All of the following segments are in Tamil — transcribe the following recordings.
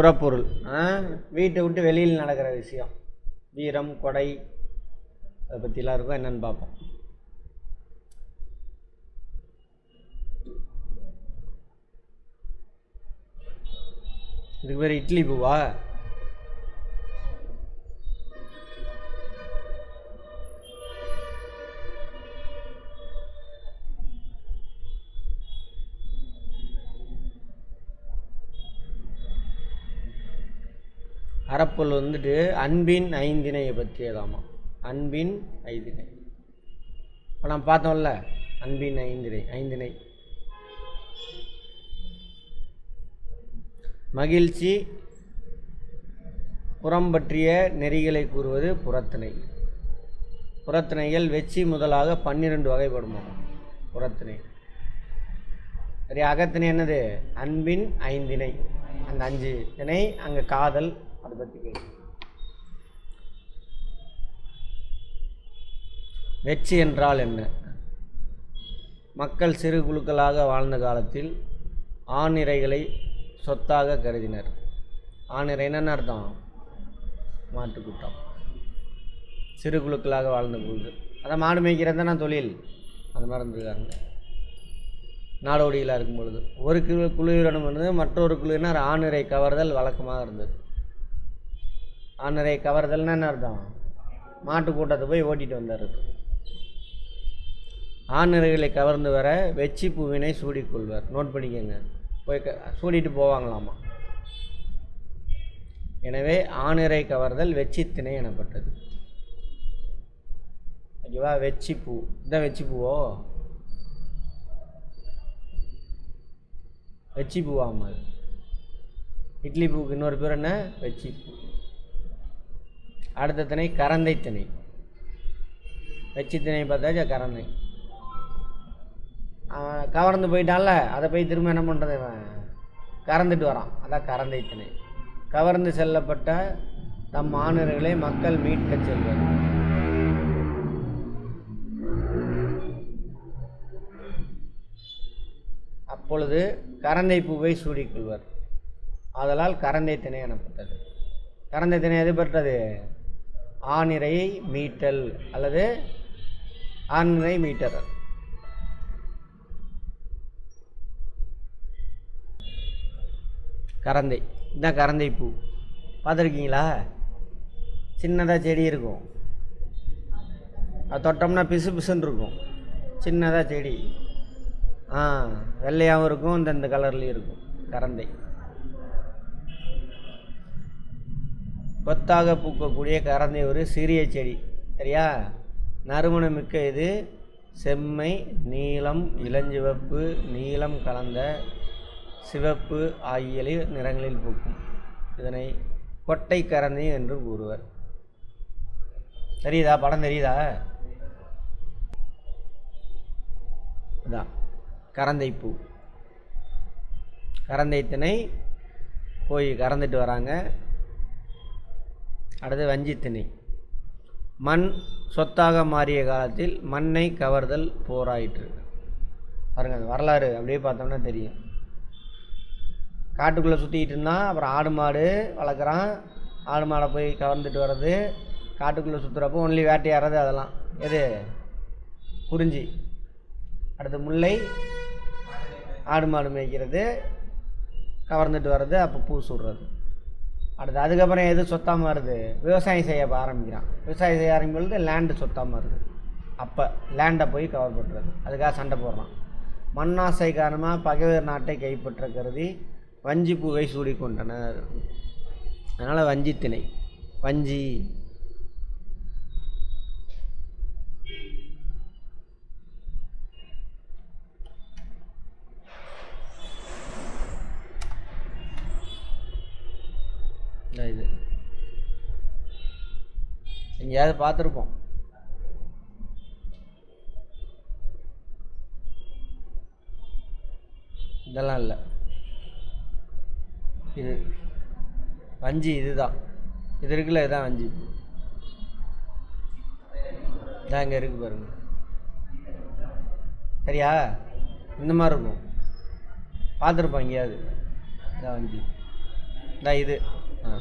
புறப்பொருள். வீட்டை விட்டு வெளியில் நடக்கிற விஷயம். வீரம் கொடை அதை பற்றிலாம் இருக்கும் என்னென்னு பார்ப்போம். இதுக்கு பேர் இட்லி பூவா? அறப்பொருள் வந்துட்டு அன்பின் ஐந்தினையை பற்றியதாமா. அன்பின் ஐந்தினை இப்போ நம்ம பார்த்தோம்ல அன்பின் ஐந்தினை ஐந்தினை மகிழ்ச்சி புறம் பற்றிய நெறிகளை கூறுவது புறத்திணை. புறத்திணைகள் வெச்சி முதலாக பன்னிரண்டு வகைப்படுமா? புறத்திணை. சரி அகத்திணை என்னது? அன்பின் ஐந்திணை. அந்த அஞ்சு திணை அங்கே காதல் அதை பற்றி கேள்வி வெற்றி என்றால் என்ன? மக்கள் சிறு குழுக்களாக வாழ்ந்த காலத்தில் ஆணிரைகளை சொத்தாக கருதினர். ஆணிரை என்னென்ன அர்த்தம்? மாட்டுக்கூட்டம் சிறு குழுக்களாக வாழ்ந்த பொழுது அதை மாடு மேய்க்கிறது தான் தொழில். அந்த மாதிரி இருந்திருக்காங்க நாடோடிகளாக இருக்கும் பொழுது ஒரு குழு குழுவிடம் இருந்தது மற்றொரு குழுவினர் ஆணிரை கவர்தல் வழக்கமாக இருந்தது. ஆனரை கவர்தல்னா என்ன அர்த்தம்? மாட்டு கூட்டத்தை போய் ஓட்டிட்டு வந்துடுறது ஆணிரைகளை கவர்ந்து வர வெச்சி பூவினை சூடிக்கொள்வர் நோட் பண்ணிக்கோங்க. போய் க சூடிட்டு போவாங்களாமா? எனவே ஆணிரை கவர்தல் வெச்சித்திணை எனப்பட்டது. ஓகேவா வெச்சி பூ. இதான் வெச்சி பூவோ? வெச்சி பூவாமா அது? இட்லி பூவுக்கு இன்னொரு பேர் என்ன? வெச்சி பூ. அடுத்த திணை கரந்தை திணை. வெச்சி திணை பார்த்தாச்சா கரந்தை. கவர்ந்து போயிட்டான்ல அதை போய் திரும்ப என்ன பண்ணுறது இவன்? கறந்துட்டு வரான். அதான் கரந்தை திணை. கவர்ந்து செல்லப்பட்ட தம் மாணவர்களை மக்கள் மீட்க செல்வர். அப்பொழுது கரந்தை பூவை சூடிக்கொள்வர் ஆதலால் கரந்தை திணை எனப்பட்டது. கரந்தை திணை எது பெற்றது? ஆணிரையை மீட்டல் அல்லது ஆணிரை மீட்டர். கரந்தை. இதுதான் கரந்தை பூ. பார்த்துருக்கீங்களா? சின்னதாக செடி இருக்கும். அது தொட்டோம்னா பிசு பிசுன்னு இருக்கும். சின்னதாக செடி. ஆ வெள்ளையாகவும் இருக்கும் இந்த இந்த கலர்லேயும் இருக்கும். கரந்தை. கொத்தாக பூக்கக்கூடிய கரந்தை ஒரு சிறிய செடி. சரியா? நறுமணம் மிக்க இது செம்மை நீலம் இளஞ்சிவப்பு நீலம் கலந்த சிவப்பு ஆகிய நிறங்களில் பூக்கும். இதனை கொட்டை கரந்தை என்று கூறுவர். தெரியுதா? படம் தெரியுதா? இதான். கரந்தை பூ கரந்தை திணை போய் கறந்துட்டு வராங்க. அடுத்து வஞ்சித்திணை மண் சொத்தாக மாறிய காலத்தில் மண்ணை கவர்தல் போராயிற்று. பாருங்க வரலாறு. அப்படியே பார்த்தோம்னா தெரியும். காட்டுக்குள்ளே சுற்றிக்கிட்டு இருந்தான் அப்புறம் ஆடு மாடு வளர்க்குறான். ஆடு மாடை போய் கவர்ந்துட்டு வர்றது. காட்டுக்குள்ளே சுற்றுறப்போ ஒன்லி வேட்டையாடுறது அதெல்லாம். எது? குறிஞ்சி. அடுத்து முல்லை. ஆடு மாடு மேய்க்கிறது. கவர்ந்துட்டு வர்றது அப்போ பூ சுடுறது. அடுத்து அதுக்கப்புறம் எது சொத்தாக மாறுது? விவசாயம் செய்ய ஆரம்பிக்கிறான். விவசாயம் செய்ய ஆரம்பிக்கும் பொழுது லேண்டு சொத்தாக மாறுது. அப்போ லேண்டை போய் கவர் பண்ணுறது அதுக்காக சண்டை போடுறான். மண்ணாசை காரணமாக பகைவர் நாட்டை கைப்பற்ற கருதி வஞ்சி பூவை சூடிக்கொண்டனர். அதனால் வஞ்சி திணை. வஞ்சி எங்கேயாவது பார்த்துருப்போம். இதெல்லாம் இல்லை. இது வஞ்சி இதுதான். இது இருக்குல்ல இதுதான் வஞ்சி. இதான் இங்கே இருக்கு பாருங்க. சரியா? இந்த மாதிரி இருக்கும். பார்த்துருப்போம் எங்கேயாவது. இதான் வஞ்சி. இதான் இது. ஆ.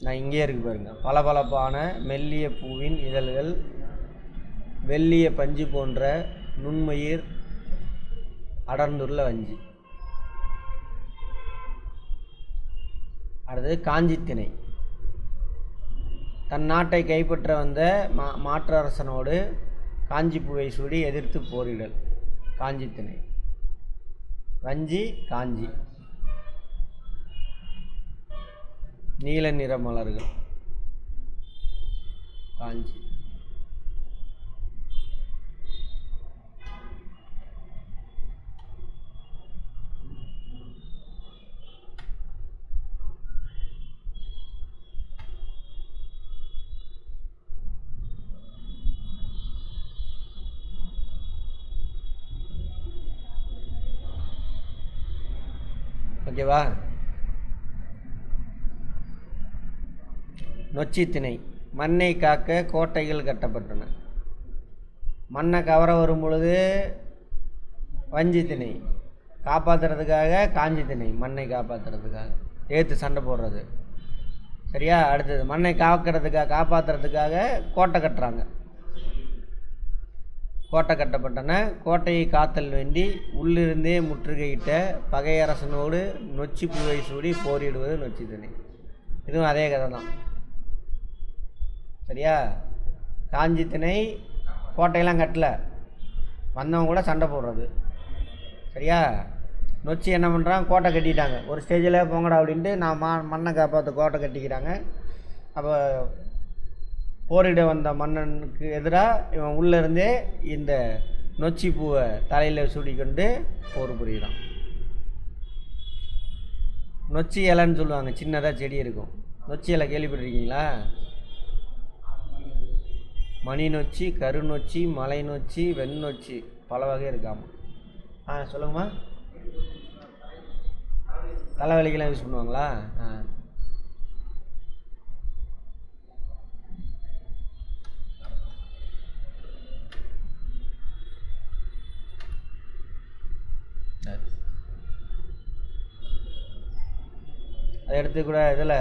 நான் இங்கேயே இருக்கு பாருங்க. பளபளப்பான மெல்லிய பூவின் இதழ்கள் வெள்ளிய பஞ்சு போன்ற நுண்மயிர் அடர்ந்துள்ள வஞ்சி. அடுத்தது காஞ்சித்திணை. தன் நாட்டை கைப்பற்ற வந்த மா மாற்றரசனோடு காஞ்சிப்பூவை சூடி எதிர்த்து போரிடல். காஞ்சித்திணை. வஞ்சி காஞ்சி. நீல நிற மலர்கள். காஞ்சி. ஓகேவா? நொச்சி திணை மண்ணை காக்க கோட்டைகள் கட்டப்பட்டன. மண்ணை கவர வரும் பொழுது வஞ்சி திணை காப்பாற்றுறதுக்காக காஞ்சி திணை மண்ணை காப்பாற்றுறதுக்காக ஏற்று சண்டை போடுறது. சரியா? அடுத்தது மண்ணை காக்கிறதுக்காக காப்பாற்றுறதுக்காக கோட்டை கட்டுறாங்க. கோட்டை கட்டப்பட்டன. கோட்டையை காத்தல் வேண்டி உள்ளிருந்தே முற்றுகையிட்ட பகையரசனோடு நொச்சி பூவை சூடி போரிடுவது நொச்சி திணை இதுவும் அதே கதை தான் சரியா? காஞ்சி திணை கோட்டையெல்லாம் கட்டலை. வந்தவங்க கூட சண்டை போடுறது. சரியா? நொச்சி என்ன பண்ணுறான் கோட்டை கட்டிட்டாங்க. ஒரு ஸ்டேஜில் போங்கடா அப்படின்ட்டு நான் மா மண்ணை காப்பாற்ற கோட்டை கட்டிக்கிறாங்க. அப்போ போரிட வந்த மன்னனுக்கு எதிராக இவன் உள்ளே இருந்தே இந்த நொச்சி பூவை தலையில் சூடிக்கொண்டு போர் புரியுறான். நொச்சி இலைன்னு சொல்லுவாங்க. சின்னதாக செடி இருக்கும். நொச்சி இலை கேள்விப்பட்டிருக்கீங்களா? மணி நொச்சி கரு நொச்சி மலை நொச்சி வெண்ணொச்சி பல வகை இருக்காமா? ஆ சொல்லுங்கம்மா. தலைவலிக்கெல்லாம் யூஸ் பண்ணுவாங்களா? ஆ. அதை எடுத்து கூட இதில்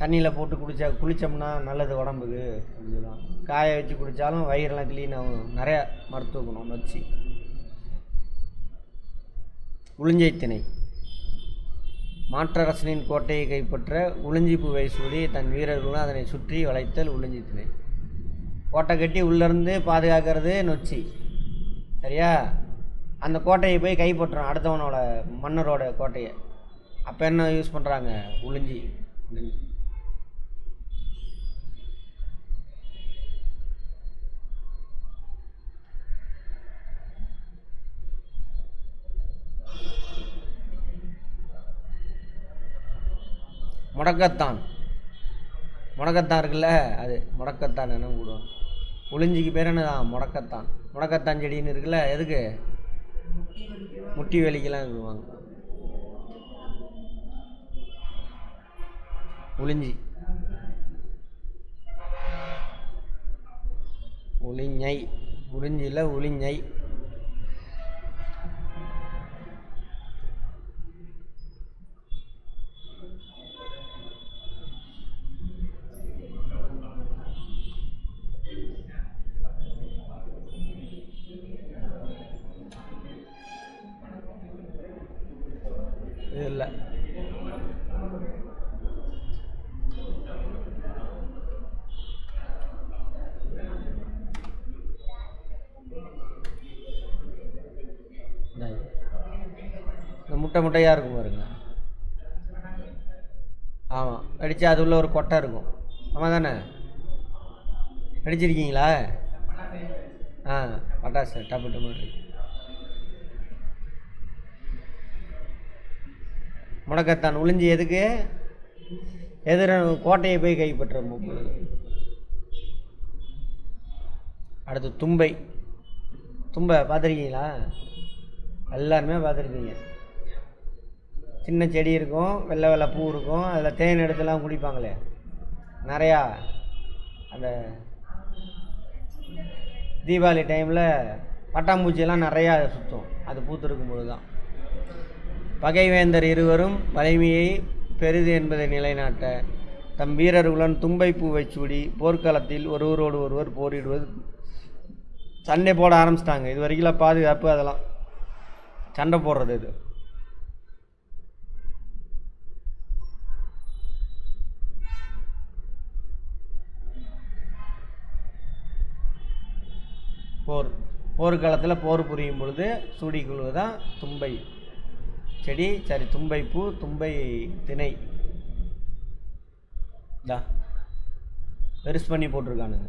தண்ணியில் போட்டு குடித்தா குளித்தோம்னா நல்லது உடம்புக்கு. அப்படின்னு சொல்லுவாங்க காய வச்சு குடித்தாலும் வயிறெல்லாம் க்ளீன் ஆகும். நிறையா மருத்துவ குணம் நொச்சி உளிஞ்சை திணை. மாற்றரசனின் கோட்டையை கைப்பற்ற உளிஞ்சி வயசூடி தன் வீரர்களும் அதனை சுற்றி வளைத்தல் உளிஞ்சி திணை. கோட்டை கட்டி உள்ளேருந்து பாதுகாக்கிறது நொச்சி. சரியா? அந்த கோட்டையை போய் கைப்பற்றணும். அடுத்தவனோட மன்னரோட கோட்டையை. அப்போ என்ன யூஸ் பண்ணுறாங்க உளிஞ்சி. முடக்கத்தான். முடக்கத்தான் இருக்குல்ல? அது முடக்கத்தான் என்ன கூடும் உளிஞ்சிக்கு பேர் என்னதான்? முடக்கத்தான். முடக்கத்தான் செடின்னு இருக்குல்ல? எதுக்கு? முட்டி வலிக்கெல்லாம் இருக்குவாங்க உளிஞ்சி உளிஞை உளிஞ்சியில் உளிஞை இது இல்லை இந்த முட்டை முட்டையாக இருக்கும் பாருங்க. ஆமாம் அடித்து அது உள்ள ஒரு கொட்டை இருக்கும். ஆமாம் தானே அடிச்சிருக்கீங்களா ஆ பட்டாசு டப்பு டப்பு முடக்கத்தான் ஒளிஞ்சு எதுக்கு? எதிர கோட்டையை போய் கைப்பற்ற பொழுது அடுத்து தும்பை. தும்பை பார்த்துருக்கீங்களா? எல்லாருமே பார்த்துருக்கீங்க. சின்ன செடி இருக்கும் வெள்ளை வெள்ளை பூ இருக்கும் அதில் தேன் எடுத்துலாம் குடிப்பாங்களே. நிறையா அந்த தீபாவளி டைமில் பட்டாம்பூச்சியெல்லாம் நிறையா சுற்றும் அது பூத்துருக்கும் பொழுது தான் பகைவேந்தர் இருவரும் வலிமையை பெரிது என்பதை நிலைநாட்ட தம் வீரர்களுடன் தும்பை பூவை சூடி போர்க்களத்தில் ஒருவரோடு ஒருவர் போரிடுவது சண்டை போட ஆரம்பிச்சிட்டாங்க. இது வரைக்கும் பாதுகாப்பு அதெல்லாம். சண்டை போடுறது இது. போர். போர்க்களத்தில் போர் புரியும் பொழுது சூடிக்கொள்வது தான் தும்பை. செடி சரி தும்பை பூ தும்பை திணை தா. பெருசு பண்ணி போட்டிருக்கானுங்க.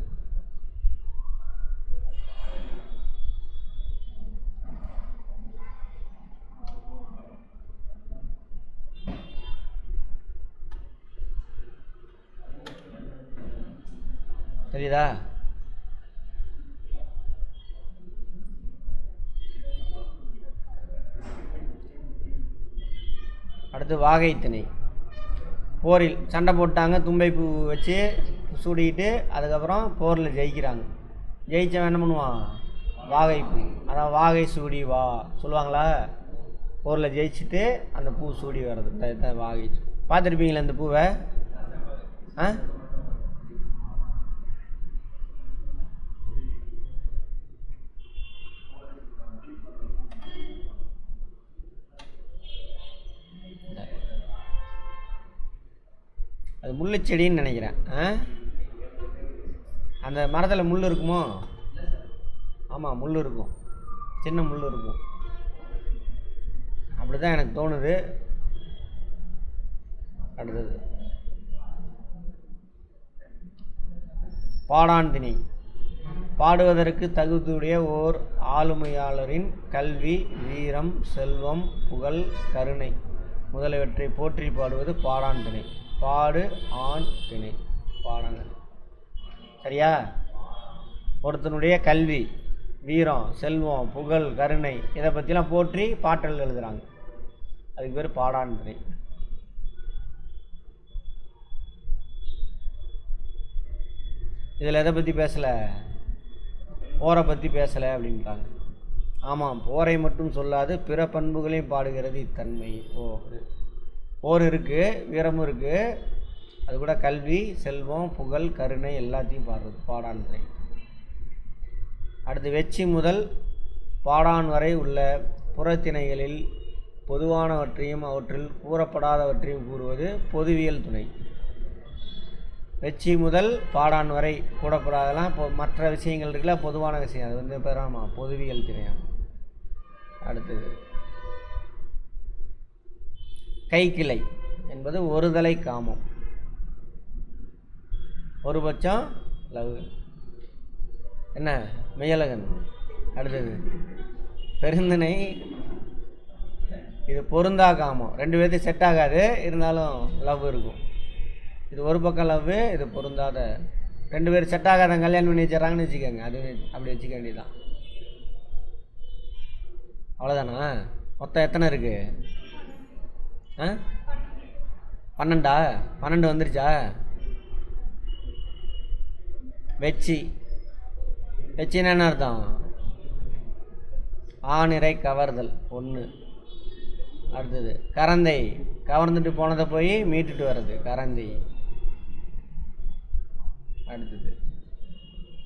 தெரியுதா? வாகை திணை போரில் சண்டை போட்டாங்க தும்பை பூ வச்சு சூடிக்கிட்டு அதுக்கப்புறம் போரில் ஜெயிக்கிறாங்க. ஜெயித்தவன் என்ன பண்ணுவான்? வாகை பூ. அதான் வாகை சூடி வா சொல்லுவாங்களா? போரில் ஜெயிச்சுட்டு அந்த பூ சூடி வர்றது. வாகை. பார்த்துருப்பீங்களா அந்த பூவை? ஆ? அது முள்ளு செடின்னு நினைக்கிறேன். ஆ? அந்த மரத்தில் முள் இருக்குமோ? ஆமாம் முள் இருக்கும். சின்ன முள் இருக்கும். அப்படி தான் எனக்கு தோணுது. அடுத்தது. பாடாந்தினி. பாடுவதற்கு தகுதியுடைய ஓர் ஆளுமையாளரின் கல்வி வீரம் செல்வம் புகழ் கருணை முதலியவற்றை போற்றி பாடுவது பாடான் திணை பாடு ஆண் திணை பாடங்கள். சரியா? ஒருத்தனுடைய கல்வி வீரம் செல்வம் புகழ் கருணை இதை பற்றிலாம் போற்றி பாட்டல் எழுதுகிறாங்க அதுக்கு பேர் பாடான் திணை இதில் எதை பற்றி பேசலை? போரை பற்றி பேசலை அப்படின்றாங்க. ஆமாம் போரை மட்டும் சொல்லாது பிற பண்புகளையும் பாடுகிறது இத்தன்மை. ஓ போர் இருக்குது வீரமும் இருக்குது அது கூட கல்வி செல்வம் புகழ் கருணை எல்லாத்தையும் பாடுறது பாடான் துறை அடுத்து வெச்சி முதல் பாடான் வரை உள்ள புறத்திணைகளில் பொதுவானவற்றையும் அவற்றில் கூறப்படாதவற்றையும் கூறுவது பொதுவியல் துணை. வெச்சி முதல் பாடான் வரை கூடப்படாதெல்லாம் இப்போ மற்ற விஷயங்கள் இருக்குல்ல பொதுவான விஷயம். அது வந்து பேர் பொதுவியல் திணையம் அடுத்தது கைக்கிளை என்பது ஒருதலை காமம். ஒரு பட்சம் லவ் என்ன? மெய்யழகன் அடுத்தது. பெருந்திணை. இது பொருந்தா காமம். ரெண்டு பேர்த்தையும் செட் ஆகாது. இருந்தாலும் லவ் இருக்கும். இது ஒரு பக்கம் லவ் இது பொருந்தாத. ரெண்டு பேரும் செட் ஆகாத கல்யாணம் பண்ணி வச்சிடறாங்கன்னு வச்சுக்கோங்க. அது அப்படி வச்சுக்க வேண்டியதுதான். அவ்வளோதானா மொத்தம் எத்தனை இருக்குது ஆ? பன்னெண்டா? பன்னெண்டு வந்துருச்சா? வெச்சி. வெச்சின்னா என்ன அர்த்தம்? ஆணிரை கவர்தல். ஒன்று அடுத்தது கரந்தை. கவர்ந்துட்டு போனதை போய் மீட்டுட்டு வர்றது கரந்தை. அடுத்தது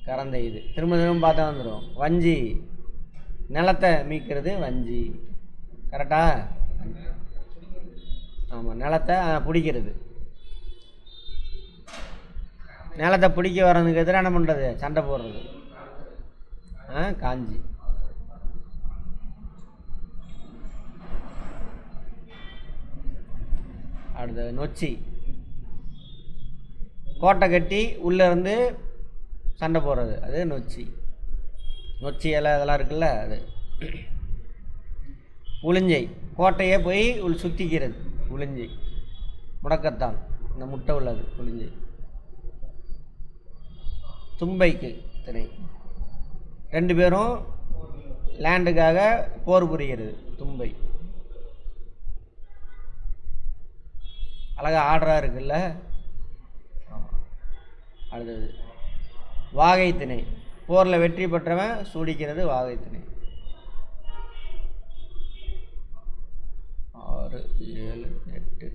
கரந்தை இது. திரும்ப திரும்ப பார்த்தா வந்துடும் வஞ்சி. நிலத்தை மீட்கிறது வஞ்சி. கரெக்டா? ஆமாம் நிலத்தை பிடிக்கிறது. நிலத்தை பிடிக்க வர்றதுக்கு எதிராக என்ன பண்ணுறது சண்டை போடுறது. ஆ காஞ்சி. அடுத்தது நொச்சி. கோட்டை கட்டி உள்ளே இருந்து சண்டை போடுறது. அது நொச்சி. நொச்சி இலை அதெல்லாம் இருக்குல்ல அது. உளிஞ்சை கோட்டையே போய் உள் சுற்றிக்கிறது உளிஞ்சை. முடக்கத்தான். இந்த முட்டை உள்ளது உளிஞ்சை. தும்பைக்கு திணை. ரெண்டு பேரும் லேண்டுக்காக போர் புரிகிறது தும்பை. அழகாக ஆர்டராக இருக்குல்ல? அடுத்தது வாகை திணை. போரில் வெற்றி பெற்றவன் சூடிக்கிறது வாகை திணை. ஆறு ஏழு எட்டு.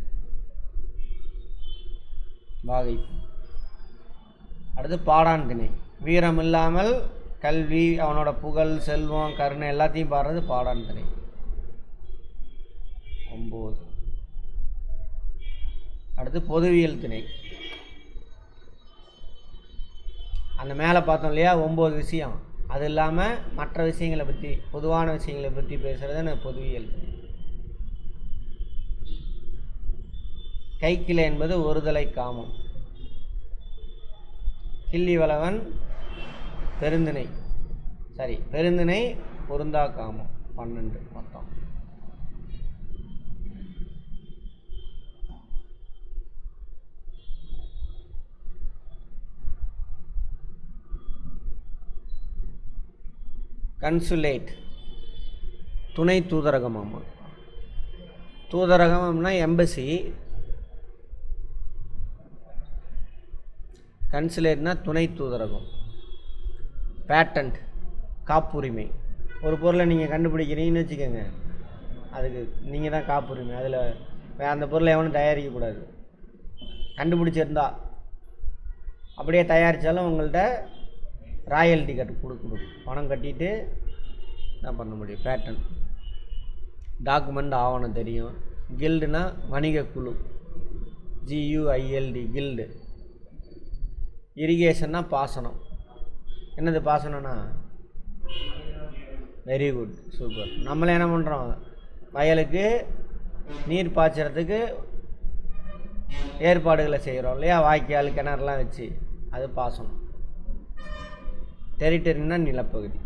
வாகை. அடுத்து பாடான் திணை வீரம் இல்லாமல் கல்வி அவனோட புகழ் செல்வம் கருணை எல்லாத்தையும் பாடுறது பாடான் திணை ஒம்பது. அடுத்து பொதுவியல் திணை அந்த மேலே பார்த்தோம் இல்லையா? ஒம்பது விஷயம். அது இல்லாமல் மற்ற விஷயங்களை பற்றி பொதுவான விஷயங்களை பற்றி பேசுகிறது எனக்கு பொதுவியல். திணை கைக்கிளை என்பது ஒருதலை காமம். கிள்ளி வளவன் பெருந்திணை. சரி பெருந்திணை பொருந்தா காமம். பன்னெண்டு மொத்தம். கன்சுலேட். துணை தூதரகம் ஆமாம் தூதரகம்னா எம்பசி கன்சுலேட்னா துணை தூதரகம். பேட்டன்ட் காப்புரிமை. ஒரு பொருளை நீங்கள் கண்டுபிடிக்கிறீங்கன்னு வச்சுக்கோங்க. அதுக்கு நீங்கள் தான் காப்புரிமை. அதில் அந்த பொருளை எவனும் தயாரிக்கக்கூடாது கண்டுபிடிச்சிருந்தா. அப்படியே தயாரித்தாலும் உங்கள்கிட்ட ராயல்டி கட்டு கொடுக்கணும். பணம் கட்டிட்டு என்ன பண்ண முடியும். பேட்டன் டாக்குமெண்ட் ஆவணம் தெரியும். கில்டுனா வணிக குழு. ஜியூஐஎல்டி கில்டு இரிகேஷன்னா பாசனம். என்னது பாசனம்னா? வெரி குட் சூப்பர் நம்மளே என்ன பண்ணுறோம் வயலுக்கு நீர் பாய்ச்சறதுக்கு ஏற்பாடுகளை செய்கிறோம் இல்லையா? வாய்க்கால் கிணறுலாம் வச்சு. அது பாசனம். டெரிட்டரினா நிலப்பகுதி.